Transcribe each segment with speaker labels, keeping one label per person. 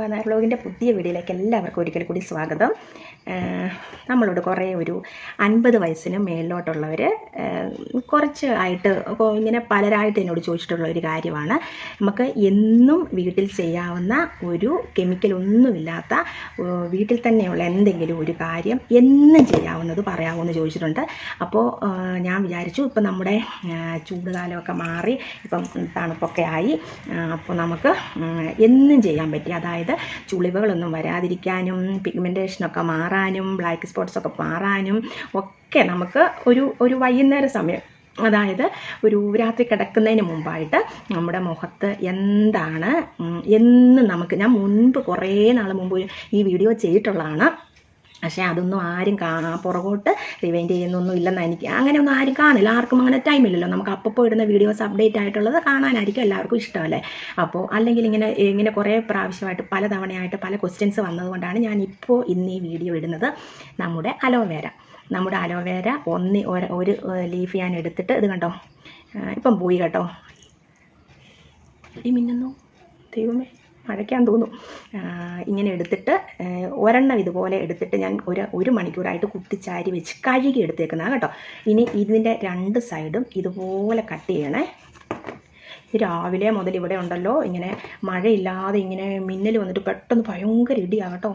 Speaker 1: വനാർ ബ്ലോഗിന്റെ പുതിയ വീഡിയോയിലേക്ക് എല്ലാവർക്കും ഒരിക്കൽ കൂടി സ്വാഗതം. നമ്മളോട് കുറേ ഒരു അൻപത് വയസ്സിന് മേളിലോട്ടുള്ളവർ കുറച്ച് ആയിട്ട് ഇങ്ങനെ പലരായിട്ട് എന്നോട് ചോദിച്ചിട്ടുള്ള ഒരു കാര്യമാണ്. നമുക്ക് എന്നും വീട്ടിൽ ചെയ്യാവുന്ന ഒരു ഏഹ് വീട്ടിൽ തന്നെയുള്ള എന്തെങ്കിലും ഒരു കാര്യം എന്നും ചെയ്യാവുന്നത് പറയാമെന്ന് ചോദിച്ചിട്ടുണ്ട്. അപ്പോൾ ഞാൻ വിചാരിച്ചു ഇപ്പം നമ്മുടെ ചൂടുകാലമൊക്കെ മാറി ഇപ്പം തണുപ്പൊക്കെ ആയി അപ്പോൾ നമുക്ക് എന്നും ചെയ്യാൻ പറ്റി. അതായത് ചുളിവുകളൊന്നും വരാതിരിക്കാനും പിഗ്മെന്റേഷനൊക്കെ മാറാനും ബ്ലാക്ക് സ്പോട്ട്സൊക്കെ മാറാനും ഒക്കെ നമുക്ക് ഒരു ഒരു വൈകുന്നേര സമയം അതായത് ഒരു രാത്രി കിടക്കുന്നതിന് മുമ്പായിട്ട് നമ്മുടെ മുഖത്ത് എന്താണ് എന്ന് നമുക്ക് ഞാൻ മുൻപ് കുറേ നാൾ മുമ്പ് ഈ വീഡിയോ ചെയ്തിട്ടുള്ളതാണ്. പക്ഷേ അതൊന്നും ആരും കാ പുറകോട്ട് റിവൈൻഡ് ചെയ്യുന്നൊന്നും ഇല്ലെന്ന് എനിക്ക് അങ്ങനെയൊന്നും ആരും കാണില്ല. ആർക്കും അങ്ങനെ ടൈം ഇല്ലല്ലോ. നമുക്ക് അപ്പോൾ ഇടുന്ന വീഡിയോസ് അപ്ഡേറ്റ് ആയിട്ടുള്ളത് കാണാനായിരിക്കും എല്ലാവർക്കും ഇഷ്ടമല്ലേ അപ്പോൾ അല്ലെങ്കിൽ ഇങ്ങനെ ഇങ്ങനെ കുറേ പ്രാവശ്യമായിട്ട് പല തവണയായിട്ട് പല ക്വസ്റ്റ്യൻസ് വന്നതുകൊണ്ടാണ് ഞാൻ ഇപ്പോൾ ഇന്ന് ഈ വീഡിയോ ഇടുന്നത് നമ്മുടെ അലോവേര നമ്മുടെ അലോവേര ഒന്ന് ഒരു- ലീഫ് ഞാൻ എടുത്തിട്ട് ഇത് കണ്ടോ? ഇപ്പം പോയി കേട്ടോ. മിന്നുന്നു. ദൈവമേ. മഴയ്ക്കാൻ തോന്നും. ഇങ്ങനെ എടുത്തിട്ട് ഒരെണ്ണം ഇതുപോലെ എടുത്തിട്ട് ഞാൻ ഒരു ഒരു മണിക്കൂറായിട്ട് കുത്തിച്ചാരി വെച്ച് കഴുകി എടുത്തേക്കുന്നതാണ് കേട്ടോ. ഇനി ഇതിന്റെ രണ്ട് സൈഡും ഇതുപോലെ കട്ട് ചെയ്യണേ. രാവിലെ മുതൽ ഇവിടെ ഉണ്ടല്ലോ. ഇങ്ങനെ മഴയില്ലാതെ ഇങ്ങനെ മിന്നൽ വന്നിട്ട് പെട്ടെന്ന് ഭയങ്കര ഇടിയാണ് കേട്ടോ.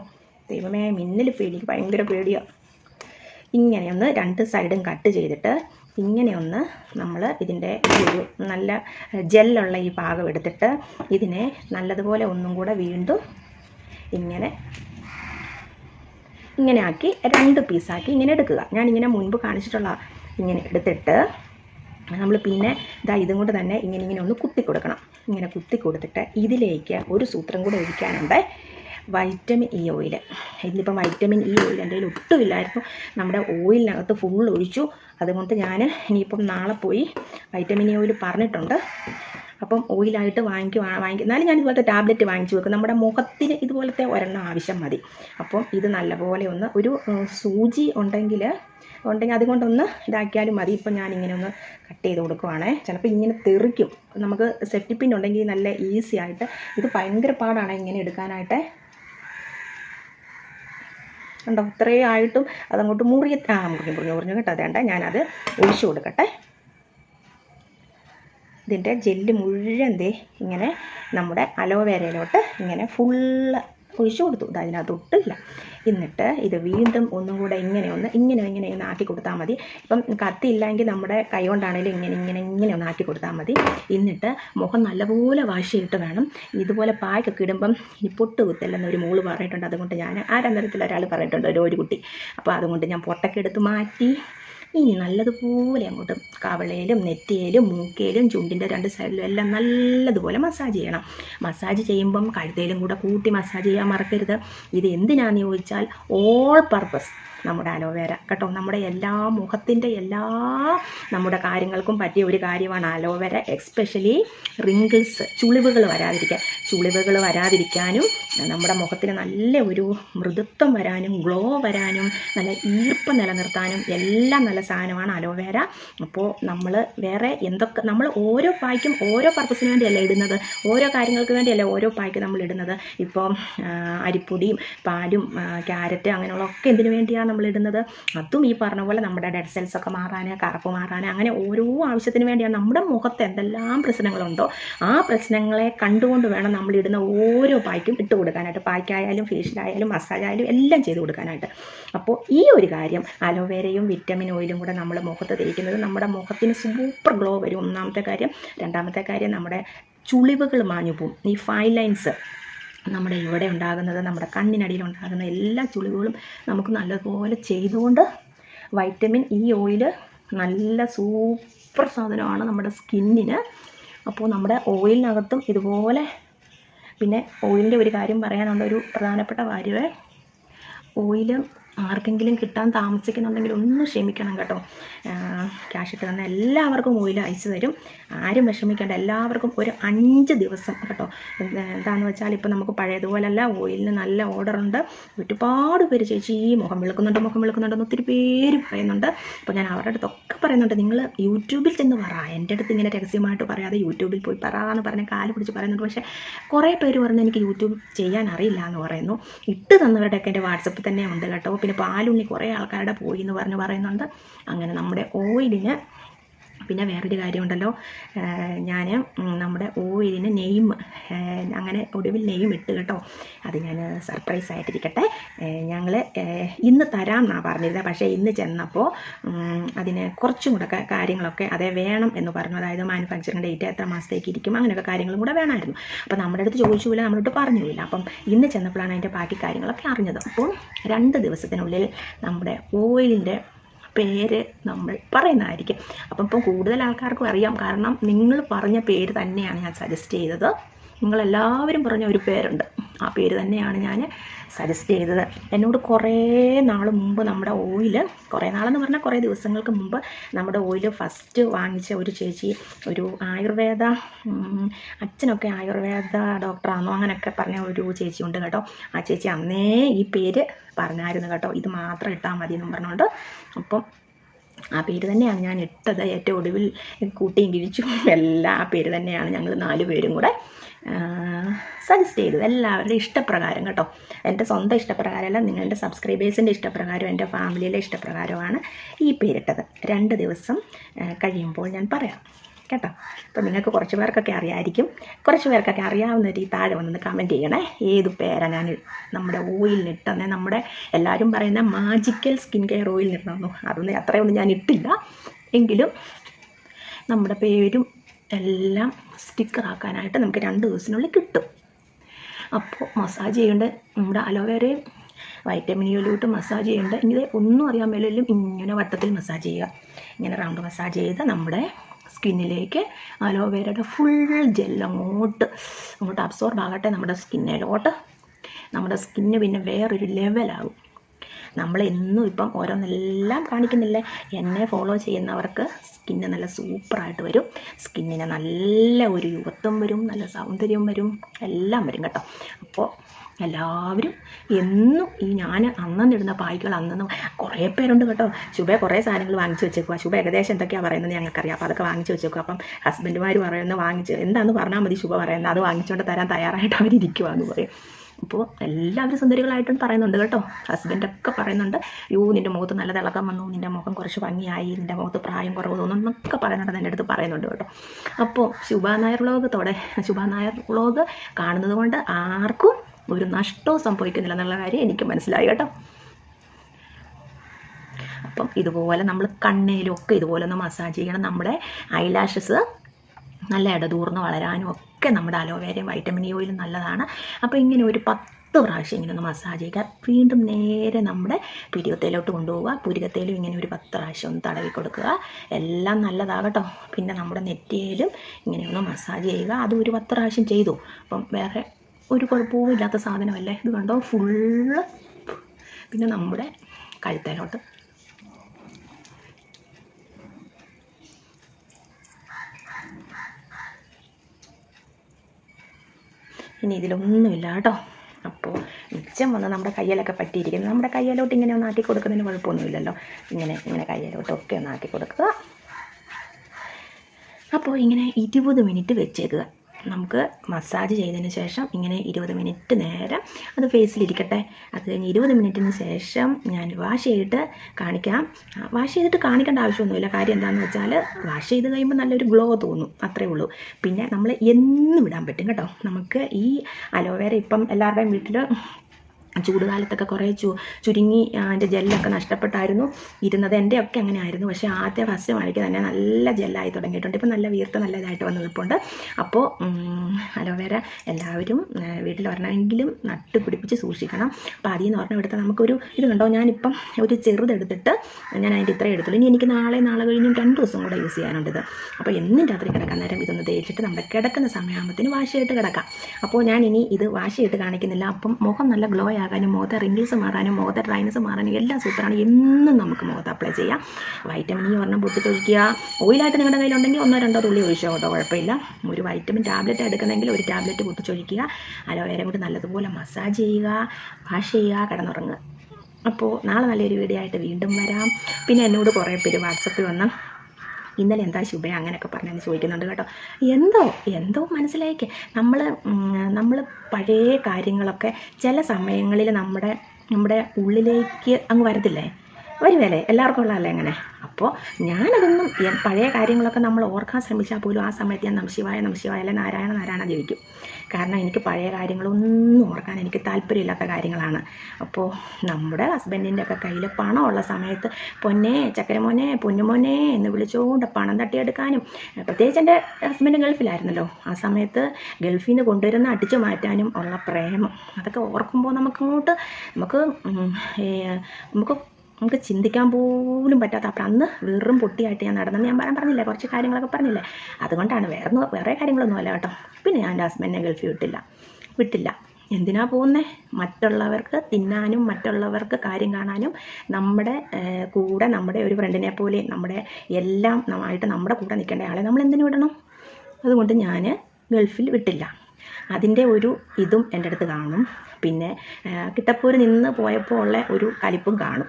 Speaker 1: ദൈവമേ മിന്നൽ പേടി ഭയങ്കര പേടിയാണ് ഇങ്ങനെ ഒന്ന് രണ്ട് സൈഡും കട്ട് ചെയ്തിട്ട് ഇങ്ങനെ ഒന്ന് നമ്മൾ ഇതിന്റെ ഒരു നല്ല ജെല്ലുള്ള ഈ ഭാഗം എടുത്തിട്ട് ഇതിനെ നല്ലതുപോലെ ഒന്നും കൂടെ വീണ്ടും ഇങ്ങനെ ഇങ്ങനെ ആക്കി രണ്ട് പീസാക്കി ഇങ്ങനെ എടുക്കുക. ഞാനിങ്ങനെ മുൻപ് കാണിച്ചിട്ടുള്ള ഇങ്ങനെ എടുത്തിട്ട് നമ്മൾ പിന്നെ ഇതാ ഇതും കൊണ്ട് തന്നെ ഇങ്ങനെ ഇങ്ങനെ ഒന്ന് കുത്തി കൊടുക്കണം. ഇങ്ങനെ കുത്തി കൊടുത്തിട്ട് ഇതിലേക്ക് ഒരു സൂത്രം കൂടെ ഒഴിക്കാനുണ്ട്. വൈറ്റമിൻ ഇ ഓയിൽ ഇതിലിപ്പം വൈറ്റമിൻ ഇ ഓയിൽ എന്റെ കയ്യിൽ ഒട്ടുമില്ലായിരുന്നു നമ്മുടെ ഓയിലിനകത്ത് ഫുൾ ഒഴിച്ചു. അതുകൊണ്ട് ഞാൻ ഇനിയിപ്പം നാളെ പോയി വൈറ്റമിൻ ഇ ഓയിൽ പറഞ്ഞിട്ടുണ്ട്. അപ്പം ഓയിലായിട്ട് വാങ്ങിക്കുക വാങ്ങിക്കും എന്നാലും ഞാൻ ഇതുപോലത്തെ ടാബ്ലറ്റ് വാങ്ങിച്ചു വെക്കും. നമ്മുടെ മുഖത്തിന് ഇതുപോലത്തെ ഒരെണ്ണം ആവശ്യം മതി. അപ്പം ഇത് നല്ലപോലെ ഒന്ന് ഒരു സൂചി ഉണ്ടെങ്കിൽ ഉണ്ടെങ്കിൽ അതുകൊണ്ടൊന്ന് ഇതാക്കിയാലും മതി. ഇപ്പം ഞാൻ ഇങ്ങനെ ഒന്ന് കട്ട് ചെയ്ത് കൊടുക്കുവാണേ. ചിലപ്പോൾ ഇങ്ങനെ തെറിക്കും. നമുക്ക് സെഫ്റ്റിപ്പിൻ ഉണ്ടെങ്കിൽ നല്ല ഈസി ആയിട്ട് ഇത് ഭയങ്കര പാടാണ് ഇങ്ങനെ എടുക്കാനായിട്ട്. ഉണ്ടോ ഇത്രയും ആയിട്ടും അതങ്ങോട്ട് മുറിയ ആ മുറിഞ്ഞു മുറിഞ്ഞു മുറിഞ്ഞു കേട്ടോ. അതേണ്ട ഞാനത് ഒഴിച്ചു കൊടുക്കട്ടെ. ഇതിന്റെ ജെല്ല് മുഴുവൻ ദേ ഇങ്ങനെ നമ്മുടെ അലോവേരയിലോട്ട് ഇങ്ങനെ ഫുള്ള് ഒഴിച്ചു കൊടുത്തു ഇത് അതിനകത്ത് എന്നിട്ട് ഇത് വീണ്ടും ഒന്നും കൂടെ ഇങ്ങനെ ഒന്ന് ഇങ്ങനെ ഇങ്ങനെ ഒന്ന് ആക്കി കൊടുത്താൽ മതി. ഇപ്പം കത്തി ഇല്ലെങ്കിൽ നമ്മുടെ കൈ കൊണ്ടാണെങ്കിലും ഇങ്ങനെ ഇങ്ങനെ ഇങ്ങനെ ഒന്ന് ആക്കി കൊടുത്താൽ മതി. എന്നിട്ട് മുഖം നല്ലപോലെ വാഷ് ചെയ്തിട്ട് വേണം. ഇതുപോലെ പായ്ക്കൊക്കെ ഇടുമ്പം ഇനി പൊട്ട് കുത്തല്ലെന്ന് ഒരു മോൾ പറഞ്ഞിട്ടുണ്ട്. അതുകൊണ്ട് ഞാൻ ആരന്തരത്തിൽ ഒരാൾ പറഞ്ഞിട്ടുണ്ട്. ഒരു ഒരു കുട്ടി. അപ്പോൾ അതുകൊണ്ട് ഞാൻ പൊട്ടൊക്കെ എടുത്ത് മാറ്റി. ഇനി നല്ലതുപോലെ അങ്ങോട്ട് കവളയിലും നെറ്റിയിലും മൂക്കയിലും ചുണ്ടിന്റെ രണ്ട് സൈഡിലും എല്ലാം നല്ലതുപോലെ മസാജ് ചെയ്യണം. മസാജ് ചെയ്യുമ്പം കഴുതയിലും കൂടെ കൂട്ടി മസാജ് ചെയ്യാൻ മറക്കരുത്. ഇത് എന്തിനാണെന്ന് ചോദിച്ചാൽ ഓൾ പർപ്പസ് നമ്മുടെ അലോവേര. കേട്ടോ നമ്മുടെ എല്ലാ മുഖത്തിന്റെ എല്ലാ നമ്മുടെ കാര്യങ്ങൾക്കും പറ്റിയ ഒരു കാര്യമാണ് അലോവേര എക്സ്പെഷ്യലി റിങ്കിൾസ് ചുളിവുകൾ വരാതിരിക്കാൻ. ചുളിവുകൾ വരാതിരിക്കാനും നമ്മുടെ മുഖത്തിന് നല്ല ഒരു മൃദുത്വം വരാനും ഗ്ലോ വരാനും നല്ല ഈർപ്പം നിലനിർത്താനും എല്ലാം നല്ല സാധനമാണ് അലോവേര. അപ്പോൾ നമ്മൾ വേറെ എന്തൊക്കെ നമ്മൾ ഓരോ പായ്ക്കും ഓരോ പർപ്പസിന് വേണ്ടിയല്ല ഇടുന്നത്? ഓരോ കാര്യങ്ങൾക്ക് വേണ്ടിയല്ല ഓരോ പായ്ക്ക് നമ്മൾ ഇടുന്നത്? ഇപ്പം ആ, അരിപ്പൊടിയും പാലും ക്യാരറ്റ് അങ്ങനെയുള്ള ഒക്കെ എന്തിനു വേണ്ടിയാണ് നമ്മൾ ഇടുന്നത് അതും ഈ പറഞ്ഞ പോലെ നമ്മുടെ ഡെഡ് സെൽസ് ഒക്കെ മാറാൻ കറുപ്പ് മാറാൻ അങ്ങനെ ഓരോ ആവശ്യത്തിന് വേണ്ടിയാണ് നമ്മുടെ മുഖത്ത് എന്തെല്ലാം പ്രശ്നങ്ങളുണ്ടോ ആ പ്രശ്നങ്ങളെ കണ്ടുകൊണ്ട് വേണം നമ്മൾ ഇടുന്ന ഓരോ പായ്ക്കും ഇട്ട് കൊടുക്കാനായിട്ട്. പായ്ക്കായാലും ഫേഷ്യലായാലും മസാജായാലും എല്ലാം ചെയ്ത് കൊടുക്കാനായിട്ട്. അപ്പോൾ ഈ ഒരു കാര്യം അലോവേരയും വിറ്റമിൻ ഓയിലും കൂടെ നമ്മൾ മുഖത്ത് തേക്കുന്നത് നമ്മുടെ മുഖത്തിന് സൂപ്പർ ഗ്ലോ വരും. ഒന്നാമത്തെ കാര്യം. രണ്ടാമത്തെ കാര്യം നമ്മുടെ ചുളിവുകൾ മാഞ്ഞു പോവും ഈ ഫൈൻ ലൈൻസ് നമ്മുടെ ഇവിടെ ഉണ്ടാകുന്നത് നമ്മുടെ കണ്ണിനടിയിൽ ഉണ്ടാകുന്ന എല്ലാ ചുളിവുകളും നമുക്ക് നല്ലതുപോലെ ചെയ്തുകൊണ്ട് വൈറ്റമിൻ ഇ ഓയിൽ നല്ല സൂപ്പർ സാധനമാണ് നമ്മുടെ സ്കിന്നിന്. അപ്പോൾ നമ്മുടെ ഓയിലിനകത്തും ഇതുപോലെ പിന്നെ ഓയിലിന്റെ ഒരു കാര്യം പറയാനുണ്ട് ഒരു പ്രധാനപ്പെട്ട കാര്യമേ ഓയിൽ ആർക്കെങ്കിലും കിട്ടാൻ താമസിക്കുന്നുണ്ടെങ്കിൽ ഒന്ന് ക്ഷമിക്കണം കേട്ടോ. ക്യാഷ് ഇട്ട് തന്ന എല്ലാവർക്കും ഓയിൽ അയച്ചു തരും ആരും വിഷമിക്കേണ്ട എല്ലാവർക്കും ഒരു അഞ്ച് ദിവസം കേട്ടോ. എന്താ- എന്താണെന്ന് വെച്ചാൽ ഇപ്പം നമുക്ക് പഴയതുപോലല്ല ഓയിലിന് നല്ല ഓർഡറുണ്ട് ഒരുപാട് പേര് ചേച്ചി ഈ മുഖം വിളക്കുന്നുണ്ട് മുഖം വിളക്കുന്നുണ്ടെന്ന് ഒത്തിരി പേര് പറയുന്നുണ്ട്. അപ്പോൾ ഞാൻ അവരുടെ അടുത്തൊക്കെ പറയുന്നുണ്ട് നിങ്ങൾ യൂട്യൂബിൽ ചെന്ന് പറ. എന്റെ അടുത്ത് ഇങ്ങനെ രഹസ്യമായിട്ട് പറയാതെ യൂട്യൂബിൽ പോയി പറ എന്ന് പറഞ്ഞ് കാൽ പിടിച്ച് പറയുന്നുണ്ട്. പക്ഷേ കുറേ പേര് പറഞ്ഞ് എനിക്ക് യൂട്യൂബ് ചെയ്യാൻ അറിയില്ല എന്ന് പറയുന്നു. ഇട്ട് തന്നവരുടെയൊക്കെ എന്റെ വാട്സപ്പിൽ തന്നെ ഉണ്ട് കേട്ടോ. പിന്നെ പാലുണ്ണി കുറേ ആൾക്കാരുടെ പോയി എന്ന് പറഞ്ഞ് പറയുന്നുണ്ട്. അങ്ങനെ നമ്മുടെ ഓയിലിന് പിന്നെ വേറൊരു കാര്യമുണ്ടല്ലോ. ഞാൻ നമ്മുടെ ഓയിലിന് നെയിം അങ്ങനെ ഒടുവിൽ നെയിം ഇട്ട് കേട്ടോ. അത് ഞാൻ സർപ്രൈസ് ആയിട്ടിരിക്കട്ടെ. ഞങ്ങൾ ഇന്ന് തരാം എന്നാണ് പറഞ്ഞിരുന്നത് പക്ഷേ ഇന്ന് ചെന്നപ്പോൾ അതിന് കുറച്ചും കൂടെ കാര്യങ്ങളൊക്കെ അതേ വേണം എന്ന് പറഞ്ഞു. അതായത് മാനുഫാക്ചറിങ് ഡേറ്റ് എത്ര മാസത്തേക്ക് ഇരിക്കും അങ്ങനെയൊക്കെ കാര്യങ്ങളും കൂടെ വേണമായിരുന്നു. അപ്പോൾ നമ്മുടെ അടുത്ത് ചോദിച്ചില്ല നമ്മളോട് പറഞ്ഞില്ല. അപ്പം ഇന്ന് ചെന്നപ്പോഴാണ് അതിന്റെ ബാക്കി കാര്യങ്ങളൊക്കെ അറിഞ്ഞത്. അപ്പോൾ രണ്ട് ദിവസത്തിനുള്ളിൽ നമ്മുടെ ഓയിലിന്റെ പേര് നമ്മൾ പറയുന്നതായിരിക്കും. അപ്പം ഇപ്പം കൂടുതൽ ആൾക്കാർക്കും അറിയാം. കാരണം നിങ്ങൾ പറഞ്ഞ പേര് തന്നെയാണ് ഞാൻ സജസ്റ്റ് ചെയ്തത്. നിങ്ങളെല്ലാവരും പറഞ്ഞ ഒരു പേരുണ്ട്. ആ പേര് തന്നെയാണ് ഞാൻ സജസ്റ്റ് ചെയ്തത്. എന്നോട് കുറേ നാൾ മുമ്പ് നമ്മുടെ ഓയിൽ കുറേ നാളെന്ന് പറഞ്ഞാൽ കുറേ ദിവസങ്ങൾക്ക് മുമ്പ് നമ്മുടെ ഓയിൽ ഫസ്റ്റ് വാങ്ങിച്ച ഒരു ചേച്ചി ഒരു ആയുർവേദ അച്ഛനൊക്കെ ആയുർവേദ ഡോക്ടറാണോ അങ്ങനെയൊക്കെ പറഞ്ഞ ഒരു ചേച്ചി ഉണ്ട് കേട്ടോ. ആ ചേച്ചി അന്നേ ഈ പേര് പറഞ്ഞായിരുന്നു കേട്ടോ. ഇത് മാത്രം ഇട്ടാൽ മതി എന്നും പറഞ്ഞുകൊണ്ട് അപ്പം ആ പേര് തന്നെയാണ് ഞാൻ ഇട്ടത്. ഏറ്റവും ഒടുവിൽ കൂട്ടിയും കിഴിച്ചും എല്ലാം ആ പേര് തന്നെയാണ് ഞങ്ങൾ നാല് പേരും കൂടെ സജസ്റ്റ് ചെയ്തത്. എല്ലാവരുടെയും ഇഷ്ടപ്രകാരം കേട്ടോ. എന്റെ സ്വന്തം ഇഷ്ടപ്രകാരമല്ല നിങ്ങളുടെ സബ്സ്ക്രൈബേഴ്സിന്റെ ഇഷ്ടപ്രകാരം എന്റെ ഫാമിലിയിലെ ഇഷ്ടപ്രകാരമാണ് ഈ പേരിട്ടത്. രണ്ട് ദിവസം കഴിയുമ്പോൾ ഞാൻ പറയാം. കേട്ടോ. അപ്പോൾ നിങ്ങൾക്ക് കുറച്ച് പേർക്കൊക്കെ അറിയാമായിരിക്കും കുറച്ച് പേർക്കൊക്കെ അറിയാവുന്ന ഒരു താഴെ വന്നൊന്ന് കമന്റ് ചെയ്യണേ. ഏത് പേരാണ് ഞാൻ നമ്മുടെ ഓയിലിനിട്ടെന്ന് നമ്മുടെ എല്ലാവരും പറയുന്ന മാജിക്കൽ സ്കിൻ കെയർ ഓയിലിന് ഇടണമെന്നു അതൊന്നും അത്രയൊന്നും ഞാൻ ഇട്ടില്ല. എങ്കിലും നമ്മുടെ പേരും എല്ലാം സ്റ്റിക്കറാക്കാനായിട്ട് നമുക്ക് രണ്ട് ദിവസത്തിനുള്ളിൽ കിട്ടും. അപ്പോൾ മസാജ് ചെയ്യേണ്ട. നമ്മുടെ അലോവേരയും വൈറ്റമിൻ യിലോട്ട് മസാജ് ചെയ്യേണ്ട. ഇങ്ങനെ ഒന്നും അറിയാൻ മേലും ഇങ്ങനെ വട്ടത്തിൽ മസാജ് ചെയ്യുക. ഇങ്ങനെ റൗണ്ട് മസാജ് ചെയ്ത് നമ്മുടെ സ്കിന്നിലേക്ക് അലോവേരയുടെ ഫുൾ ജെൽ അങ്ങോട്ട് അങ്ങോട്ട് അബ്സോർബ് ആകട്ടെ നമ്മുടെ സ്കിന്നിലോട്ട് നമ്മുടെ സ്കിന്ന് പിന്നെ വേറൊരു ലെവലാകും നമ്മൾ എന്നും ഇപ്പം ഓരോന്നെല്ലാം കാണിക്കുന്നില്ലേ? എന്നെ ഫോളോ ചെയ്യുന്നവർക്ക് സ്കിന്ന് നല്ല സൂപ്പറായിട്ട് വരും. സ്കിന്നിന് നല്ല ഒരു യുവത്വം വരും നല്ല സൗന്ദര്യം വരും എല്ലാം വരും കേട്ടോ. അപ്പോൾ എല്ലാവരും എന്നും ഈ ഞാൻ അന്നിടുന്ന പായ്ക്കൾ അന്നും കുറേ പേരുണ്ട് കേട്ടോ. ശുഭ കുറേ സാധനങ്ങൾ വാങ്ങിച്ച് വെച്ചേക്കുക ശുഭ ഏകദേശം എന്തൊക്കെയാണ് പറയുന്നത് ഞങ്ങൾക്കറിയാം അപ്പോൾ അതൊക്കെ വാങ്ങിച്ച് വെച്ചേക്കുക അപ്പം ഹസ്ബൻഡുമാർ പറയുന്നത് വാങ്ങിച്ച് എന്താണെന്ന് പറഞ്ഞാൽ മതി ശുഭ പറയുന്നത്. അത് വാങ്ങിച്ചുകൊണ്ട് തരാൻ തയ്യാറായിട്ട് അവരിയ്ക്കുവാന്ന് പറയും. അപ്പോൾ എല്ലാവരും സുന്ദരികളായിട്ടും പറയുന്നുണ്ട് കേട്ടോ. ഹസ്ബൻഡൊക്കെ പറയുന്നുണ്ട് യോ നിന്റെ മുഖത്ത് നല്ല തിളക്കം വന്നു. നിന്റെ മുഖം കുറച്ച് ഭംഗിയായി. നിന്റെ മുഖത്ത് പ്രായം കുറവ് തോന്നുന്നു എന്നൊക്കെ പറയുന്നുണ്ട് എന്റെ അടുത്ത് പറയുന്നുണ്ട് കേട്ടോ. അപ്പോൾ ശുഭ നായർ ശുഭാനായർ ശുഭ നായർ കാണുന്നത് കൊണ്ട് ആർക്കും ഒരു നഷ്ടവും സംഭവിക്കുന്നില്ല എന്നുള്ള കാര്യം എനിക്ക് മനസ്സിലായി കേട്ടോ. അപ്പം ഇതുപോലെ നമ്മൾ കണ്ണയിലും ഒക്കെ ഇതുപോലെ ഒന്ന് മസാജ് ചെയ്യണം. നമ്മുടെ ഐലാഷസ് നല്ല ഇടതൂർന്ന് വളരാനും ഒക്കെ നമ്മുടെ അലോവേരയും വൈറ്റമിൻ ഇ ഓയിലും നല്ലതാണ്. അപ്പോൾ ഇങ്ങനെ ഒരു പത്ത് പ്രാവശ്യം ഇങ്ങനെ ഒന്ന് മസാജ് ചെയ്യുക. വീണ്ടും നേരെ നമ്മുടെ പുരികത്തേലോട്ട് കൊണ്ടുപോവുക. പുരികത്തേലും ഇങ്ങനെ ഒരു പത്ത് പ്രാവശ്യം ഒന്ന് തടവി കൊടുക്കുക. എല്ലാം നല്ലതാകട്ടോ പിന്നെ നമ്മുടെ നെറ്റിയിലും ഇങ്ങനെ ഒന്ന് മസാജ് ചെയ്യുക. അത് ഒരു പത്ത് പ്രാവശ്യം ചെയ്തു. അപ്പം വേറെ ഒരു കുഴപ്പവും ഇല്ലാത്ത സാധനമല്ലേ? ഇത് കണ്ടോ? ഫുള്ള് പിന്നെ നമ്മുടെ കഴുത്തേലോട്ട്. ഇനി ഇതിലൊന്നുമില്ല കേട്ടോ. അപ്പോൾ മിച്ചം വന്ന് നമ്മുടെ കയ്യിലൊക്കെ പറ്റിയിരിക്കുന്നത് നമ്മുടെ കയ്യിലോട്ട് ഇങ്ങനെ ഒന്ന് ആക്കി കൊടുക്കുന്നതിന് കുഴപ്പമൊന്നുമില്ലല്ലോ. ഇങ്ങനെ ഇങ്ങനെ കയ്യിലോട്ടൊക്കെ ഒന്ന് ആക്കി കൊടുക്കുക. അപ്പോൾ ഇങ്ങനെ ഇരുപത് മിനിറ്റ് വെച്ചേക്കുക. നമുക്ക് മസാജ് ചെയ്തതിന് ശേഷം ഇങ്ങനെ ഇരുപത് മിനിറ്റ് നേരം അത് ഫേസിലിരിക്കട്ടെ അത് കഴിഞ്ഞ് ഇരുപത് മിനിറ്റിന് ശേഷം ഞാൻ വാഷ് ചെയ്തിട്ട് കാണിക്കാം. വാഷ് ചെയ്തിട്ട് കാണിക്കേണ്ട ആവശ്യമൊന്നുമില്ല. കാര്യം എന്താണെന്ന് വെച്ചാൽ വാഷ് ചെയ്ത് കഴിയുമ്പോൾ നല്ലൊരു ഗ്ലോ തോന്നും. അത്രേ ഉള്ളൂ. പിന്നെ നമ്മൾ എന്നും ഇടാൻ പറ്റും കേട്ടോ. നമുക്ക് ഈ അലോവേര ഇപ്പം എല്ലാവരുടെയും വീട്ടിൽ ചൂടുകാലത്തൊക്കെ കുറേ ചു ചുരുങ്ങി അതിന്റെ ജെല്ലൊക്കെ നഷ്ടപ്പെട്ടായിരുന്നു. ഇരുന്നത് എന്റെ ഒക്കെ അങ്ങനെ ആയിരുന്നു പക്ഷേ ആദ്യ ഫസ്റ്റ് മഴയ്ക്ക് തന്നെ നല്ല ജെല്ലായി തുടങ്ങിയിട്ടുണ്ട്. ഇപ്പം നല്ല വീർത്ത് നല്ല ഇതായിട്ട് വന്ന് നിൽപ്പുണ്ട് അപ്പോൾ അലോവേര എല്ലാവരും വീട്ടിൽ വരണമെങ്കിലും നട്ട് പിടിപ്പിച്ച് സൂക്ഷിക്കണം. അപ്പോൾ അതിൽ നിന്ന് പറഞ്ഞ എടുത്താൽ നമുക്കൊരു ഇത് കണ്ടോ? ഞാനിപ്പം ഒരു ചെറുതെടുത്തിട്ട് ഞാൻ അതിന്റെ ഇത്രയും എടുത്തുള്ളൂ. ഇനി എനിക്ക് നാളെ നാളെ കഴിഞ്ഞും രണ്ട് ദിവസം കൂടെ യൂസ് ചെയ്യാനുണ്ട് ഇത്. അപ്പോൾ എന്നും രാത്രി കിടക്കാൻ നേരം ഇതൊന്ന് തേച്ചിട്ട് നമ്മുടെ കിടക്കുന്ന സമയമാകുമ്പോഴത്തേന് വാശിയായിട്ട് കിടക്കാം. അപ്പോൾ ഞാൻ ഇനി ഇത് വാശിയായിട്ട് കാണിക്കുന്നില്ല. അപ്പം മുഖം നല്ല ഗ്ലോ ആകാനും മുഖത്തെ റിങ്കിൾസ് മാറാനും മുഖത്തെ ഡ്രൈനസ് മാറാനും എല്ലാം സൂപ്പറാണ്. എന്നും നമുക്ക് മുഖത്ത് അപ്ലൈ ചെയ്യാം. വൈറ്റമിൻ ഇ ഒരെണ്ണം പൊട്ടിച്ചൊഴിക്കുക ഓയിലായിട്ട് നിങ്ങളുടെ കയ്യിലുണ്ടെങ്കിൽ ഒന്നോ രണ്ടോ തുള്ളി ഒഴിച്ചോ കേട്ടോ കുഴപ്പമില്ല. ഒരു വൈറ്റമിൻ ടാബ്ലറ്റ് എടുക്കുന്നെങ്കിൽ ഒരു ടാബ്ലറ്റ് പൊട്ടിച്ചൊഴിക്കുക അലോവേര കൂടി നല്ലതുപോലെ മസാജ് ചെയ്യുക വാഷ് ചെയ്യുക കിടന്നുറങ്ങുക. അപ്പോൾ നാളെ നല്ലൊരു വീഡിയോ ആയിട്ട് വീണ്ടും വരാം. പിന്നെ എന്നോട് കുറേ പേര് വാട്സപ്പിൽ വന്ന് ഇന്നലെ എന്താ ശുഭ അങ്ങനെയൊക്കെ പറഞ്ഞെന്ന് ചോദിക്കുന്നുണ്ട് കേട്ടോ. എന്തോ എന്തോ മനസ്സിലായിക്കേ. നമ്മൾ നമ്മൾ പഴയ കാര്യങ്ങളൊക്കെ ചില സമയങ്ങളിൽ നമ്മുടെ നമ്മുടെ ഉള്ളിലേക്ക് അങ്ങ് വരത്തില്ലേ? വരുവല്ലേ എല്ലാവർക്കും ഉള്ളതല്ലേ അങ്ങനെ? അപ്പോൾ ഞാനതൊന്നും പഴയ കാര്യങ്ങളൊക്കെ നമ്മൾ ഓർക്കാൻ ശ്രമിച്ചാൽ പോലും ആ സമയത്ത് ഞാൻ നംശിവായ നംശിവായ അല്ലെ നാരായണ നാരായണ ജപിക്കും. കാരണം എനിക്ക് പഴയ കാര്യങ്ങളൊന്നും ഓർക്കാൻ എനിക്ക് താല്പര്യമില്ലാത്ത കാര്യങ്ങളാണ്. അപ്പോൾ നമ്മുടെ ഹസ്ബൻഡിന്റെ ഒക്കെ കയ്യിൽ പണമുള്ള സമയത്ത് പൊന്നെ ചക്കരമോനെ പൊന്നുമോനെ എന്ന് വിളിച്ചുകൊണ്ട് പണം തട്ടിയെടുക്കാനും പ്രത്യേകിച്ച് എന്റെ ഹസ്ബൻഡ് ഗൾഫിലായിരുന്നല്ലോ. ആ സമയത്ത് ഗൾഫിൽ നിന്ന് കൊണ്ടുവരുന്ന അടിച്ചു മാറ്റാനും ഉള്ള പ്രേമം. അതൊക്കെ ഓർക്കുമ്പോൾ നമുക്കങ്ങോട്ട് നമുക്ക് നമുക്ക് നമുക്ക് ചിന്തിക്കാൻ പോലും പറ്റാത്ത അപ്പം അന്ന് വെറും പൊട്ടിയായിട്ട് ഞാൻ നടന്നെന്ന് ഞാൻ പറയാൻ പറഞ്ഞില്ല കുറച്ച് കാര്യങ്ങളൊക്കെ പറഞ്ഞില്ലേ. അതുകൊണ്ടാണ് വേറെ വേറെ കാര്യങ്ങളൊന്നും അല്ല കേട്ടോ. പിന്നെ ഞാൻ എന്റെ ഹസ്ബൻഡിനെ ഗൾഫിൽ വിട്ടില്ല. വിട്ടില്ല. എന്തിനാ പോകുന്നേ? മറ്റുള്ളവർക്ക് തിന്നാനും മറ്റുള്ളവർക്ക് കാര്യം കാണാനും നമ്മുടെ കൂടെ നമ്മുടെ ഒരു ഫ്രണ്ടിനെ പോലെ നമ്മുടെ എല്ലാം ആയിട്ട് നമ്മുടെ കൂടെ നിൽക്കേണ്ട ആളെ നമ്മൾ എന്തിനു വിടണം? അതുകൊണ്ട് ഞാൻ ഗൾഫിൽ വിട്ടില്ല. അതിന്റെ ഒരു ഇതും എന്റെ അടുത്ത് കാണും. പിന്നെ കിട്ടപ്പൂര് നിന്ന് പോയപ്പോൾ ഉള്ള ഒരു കലിപ്പും കാണും.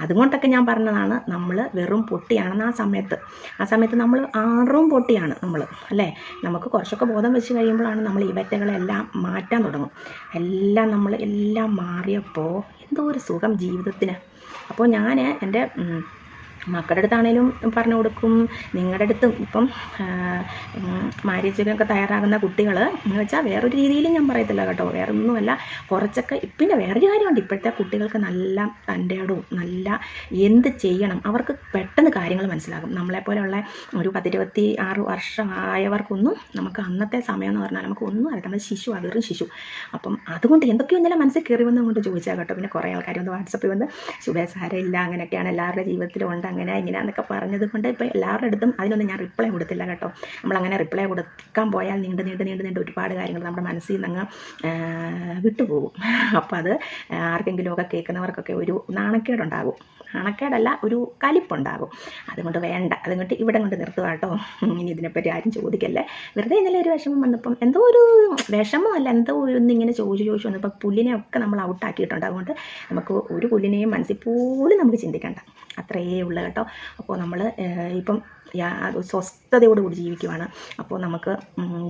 Speaker 1: അതുകൊണ്ടൊക്കെ ഞാൻ പറഞ്ഞതാണ് നമ്മൾ വെറും പൊട്ടിയാണെന്ന് ആ സമയത്ത്. ആ സമയത്ത് നമ്മൾ ആറും പൊട്ടിയാണ് നമ്മൾ അല്ലേ? നമുക്ക് കുറച്ചൊക്കെ ബോധം വെച്ച് കഴിയുമ്പോഴാണ് നമ്മൾ ഈ വറ്റകളെല്ലാം മാറ്റാൻ തുടങ്ങും. എല്ലാം നമ്മൾ എല്ലാം മാറിയപ്പോൾ എന്തോ ഒരു സുഖം ജീവിതത്തിന്. അപ്പോൾ ഞാൻ എന്റെ മക്കളുടെ അടുത്താണേലും പറഞ്ഞു കൊടുക്കും. നിങ്ങളുടെ അടുത്തും ഇപ്പം മാര്യേജിനൊക്കെ തയ്യാറാകുന്ന കുട്ടികൾ എന്ന് വെച്ചാൽ വേറൊരു രീതിയിലും ഞാൻ പറയത്തില്ല കേട്ടോ. വേറെ ഒന്നുമല്ല കുറച്ചൊക്കെ പിന്നെ വേറൊരു കാര്യമുണ്ട്. ഇപ്പോഴത്തെ കുട്ടികൾക്ക് നല്ല തന്റെ നല്ല എന്ത് ചെയ്യണം അവർക്ക് പെട്ടെന്ന് കാര്യങ്ങൾ മനസ്സിലാകും. നമ്മളെപ്പോലെയുള്ള ഒരു പത്തിരുപത്തി ആറ് വർഷമായവർക്കൊന്നും നമുക്ക് അന്നത്തെ സമയം എന്ന് പറഞ്ഞാൽ നമുക്ക് ഒന്നും അറിയാം നമ്മൾ ശിശു അതൊരു ശിശു. അപ്പം അതുകൊണ്ട് എന്തൊക്കെയോ ഇന്നലെ മനസ്സിൽ കയറി വന്നുകൊണ്ട് ചോദിച്ചാൽ കേട്ടോ. പിന്നെ കുറേ ആൾക്കാർ വന്ന് വാട്സപ്പിൽ വന്ന് ശുഭേ സാരമില്ല അങ്ങനെയൊക്കെയാണ് എല്ലാവരുടെ ജീവിതത്തിലും ഉണ്ട്. അങ്ങനെ ഇങ്ങനെ എന്നൊക്കെ പറഞ്ഞത് കൊണ്ട് ഇപ്പോൾ എല്ലാവരുടെ അടുത്തും അതിനൊന്നും ഞാൻ റിപ്ലൈ കൊടുത്തില്ല കേട്ടോ. നമ്മളങ്ങനെ റിപ്ലൈ കൊടുക്കാൻ പോയാൽ നീണ്ട് നീണ്ട് നീണ്ട് നീണ്ട് ഒരുപാട് കാര്യങ്ങൾ നമ്മുടെ മനസ്സിൽ നിന്ന് അങ്ങ് വിട്ടുപോകും. അപ്പോൾ അത് ആർക്കെങ്കിലുമൊക്കെ കേൾക്കുന്നവർക്കൊക്കെ ഒരു നാണക്കേടുണ്ടാകും. നാണക്കേടല്ല ഒരു കലിപ്പുണ്ടാകും. അതുകൊണ്ട് വേണ്ട. അതുകൊണ്ട് ഇവിടെ കൊണ്ട് നിർത്തുക കേട്ടോ. ഇനി ഇതിനെപ്പറ്റി ആരും ചോദിക്കല്ലേ. വെറുതെ ഇന്നലെ ഒരു വിഷമം വന്നപ്പം എന്തോ ഒരു വിഷമമല്ല എന്തോ ഒന്നിങ്ങനെ ചോദിച്ചു ചോദിച്ചു വന്നപ്പോൾ പുല്ലിനെ ഒക്കെ നമ്മൾ ഔട്ടാക്കിയിട്ടുണ്ട് അതുകൊണ്ട് നമുക്ക് ഒരു പുല്ലിനെയും മനസ്സിൽ പോലും നമുക്ക് ചിന്തിക്കണ്ട. അത്രയേ ഉള്ളൂ കേട്ടോ. അപ്പോൾ നമ്മൾ ഇപ്പം സ്വസ്ഥതയോടുകൂടി ജീവിക്കുവാണ്. അപ്പോൾ നമുക്ക്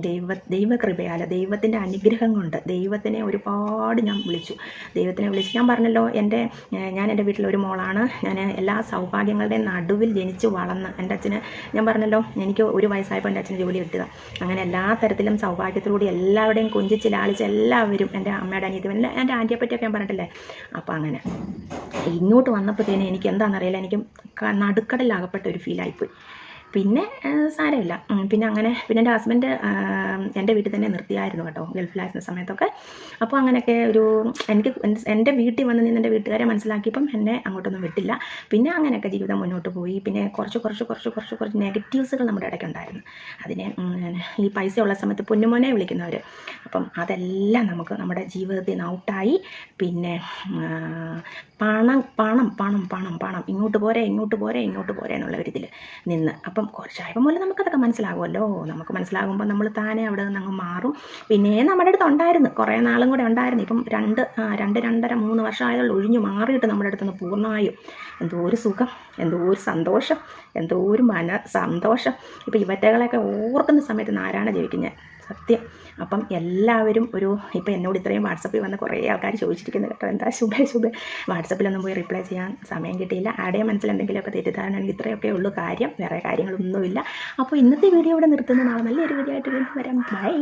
Speaker 1: ദൈവ ദൈവകൃപയാല ദൈവത്തിന്റെ അനുഗ്രഹം കൊണ്ട് ദൈവത്തിനെ ഒരുപാട് ഞാൻ വിളിച്ചു. ദൈവത്തിനെ വിളിച്ചു. ഞാൻ പറഞ്ഞല്ലോ എന്റെ ഞാൻ എന്റെ വീട്ടിലൊരു മോളാണ്. ഞാൻ എല്ലാ സൗഭാഗ്യങ്ങളുടെയും നടുവിൽ ജനിച്ച് വളർന്ന് എന്റെ അച്ഛന് ഞാൻ പറഞ്ഞല്ലോ എനിക്ക് ഒരു വയസ്സായപ്പോൾ എന്റെ അച്ഛന് ജോലി കിട്ടുക അങ്ങനെ എല്ലാ തരത്തിലും സൗഭാഗ്യത്തിലൂടെ എല്ലാവരുടെയും കൊഞ്ചിച്ച് ലാളിച്ച് എല്ലാവരും എന്റെ അമ്മയുടെ അനിയത്തി എന്റെ ആന്റിയെ പറ്റിയൊക്കെ ഞാൻ പറഞ്ഞിട്ടില്ലേ? അപ്പോൾ അങ്ങനെ. ഇങ്ങോട്ട് വന്നപ്പോഴത്തേനും എനിക്ക് എന്താണെന്നറിയില്ല എനിക്ക് നടുക്കടലാകപ്പെട്ട ഒരു ഫീലായിപ്പോയി പിന്നെ സാരമില്ല. പിന്നെ അങ്ങനെ പിന്നെ എന്റെ ഹസ്ബൻഡ് എന്റെ വീട്ടിൽ തന്നെ നിർത്തിയായിരുന്നു കേട്ടോ ഗൾഫിലായിരുന്ന സമയത്തൊക്കെ. അപ്പോൾ അങ്ങനെയൊക്കെ ഒരു എനിക്ക് എന്റെ- വീട്ടിൽ വന്ന് നിന്ന് എന്റെ വീട്ടുകാരെ മനസ്സിലാക്കിയപ്പം എന്നെ അങ്ങോട്ടൊന്നും വിട്ടില്ല. പിന്നെ അങ്ങനെയൊക്കെ ജീവിതം മുന്നോട്ട് പോയി. പിന്നെ കുറച്ച് കുറച്ച് കുറച്ച് കുറച്ച് കുറച്ച് നെഗറ്റീവ്സുകൾ നമ്മുടെ ഇടയ്ക്ക് ഉണ്ടായിരുന്നു അതിനെ ഈ പൈസ ഉള്ള സമയത്ത് പൊന്നുമോനെ വിളിക്കുന്നവർ അപ്പം അതെല്ലാം നമുക്ക് നമ്മുടെ ജീവിതത്തിൽ നിന്ന് ഔട്ടായി. പിന്നെ പണം പണം പണം പണം പണം. ഇങ്ങോട്ട് പോരെ ഇങ്ങോട്ട് പോരെ ഇങ്ങോട്ട് പോരെ എന്നുള്ള ഒരു ഇതിൽ നിന്ന്. അപ്പം കുറച്ചായപ്പോൾ മുതൽ നമുക്കതൊക്കെ മനസ്സിലാകുമല്ലോ. നമുക്ക് മനസ്സിലാകുമ്പോൾ നമ്മൾ താനെ അവിടെ നിന്ന് അങ്ങ് മാറും. പിന്നെ നമ്മുടെ അടുത്ത് ഉണ്ടായിരുന്നു. കുറേ നാളും കൂടെ ഉണ്ടായിരുന്നു. ഇപ്പം രണ്ട് രണ്ട് രണ്ടര മൂന്ന് വർഷമായുള്ള ഒഴിഞ്ഞു മാറിയിട്ട് നമ്മുടെ അടുത്ത് നിന്ന് പൂർണമായും. എന്തോ ഒരു സുഖം എന്തോ ഒരു സന്തോഷം എന്തോ ഒരു മന സന്തോഷം. ഇപ്പം ഇവറ്റകളെയൊക്കെ ഓർക്കുന്ന സമയത്ത് നാരായണ ജപിക്കും ഞാൻ. സത്യം. അപ്പം എല്ലാവരും ഒരു ഇപ്പം എന്നോട് ഇത്രയും വാട്സപ്പിൽ വന്ന് കുറേ ആൾക്കാർ ചോദിച്ചിരിക്കുന്നത് കേട്ടോ എന്താ ശുഭ ശുഭ? വാട്സപ്പിലൊന്നും പോയി റിപ്ലൈ ചെയ്യാൻ സമയം കിട്ടിയില്ല. ആടെ മനസ്സിൽ എന്തെങ്കിലുമൊക്കെ തെറ്റിദ്ധാരണ എനിക്ക് ഇത്രയൊക്കെ ഉള്ളൂ കാര്യം വേറെ കാര്യങ്ങളൊന്നുമില്ല. അപ്പോൾ ഇന്നത്തെ വീഡിയോ ഇവിടെ നിർത്തുന്ന. നാളെ നല്ലൊരു വീഡിയോ ആയിട്ട് വീണ്ടും വരാം. ബൈ